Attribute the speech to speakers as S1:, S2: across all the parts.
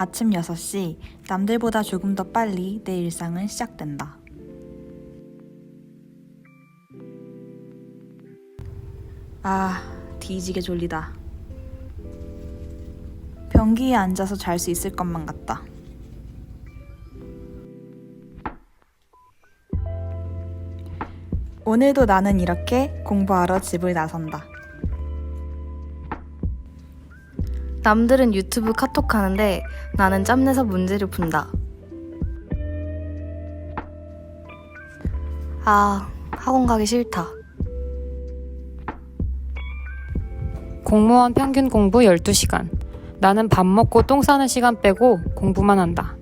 S1: 아침 6시, 남들보다 조금 더 빨리 내 일상은 시작된다. 아, 뒤지게 졸리다. 변기에 앉아서 잘 수 있을 것만 같다. 오늘도 나는 이렇게 공부하러 집을 나선다.
S2: 남들은 유튜브 카톡 하는데 나는 짬내서 문제를 푼다. 아, 학원 가기 싫다.
S3: 공무원 평균 공부 12시간. 나는 밥 먹고 똥 싸는 시간 빼고 공부만 한다.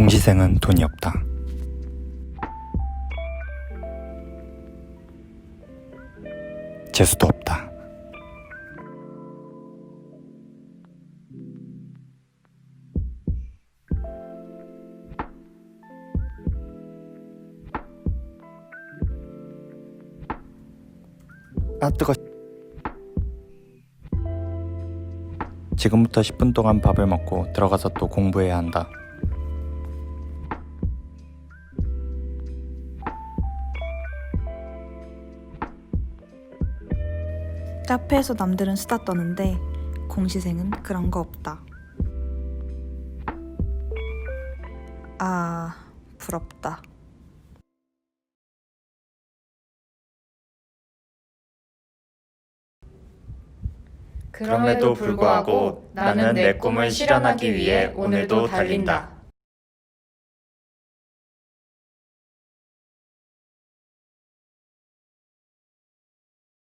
S4: 공시생은 돈이 없다. 재수도 없다. 아 뜨거. 지금부터 10분 동안 밥을 먹고 들어가서 또 공부해야 한다.
S1: 카페에서 남들은 수다 떠는데 공시생은 그런 거 없다. 아, 부럽다.
S5: 그럼에도 불구하고 나는 내 꿈을 실현하기 위해 오늘도 달린다.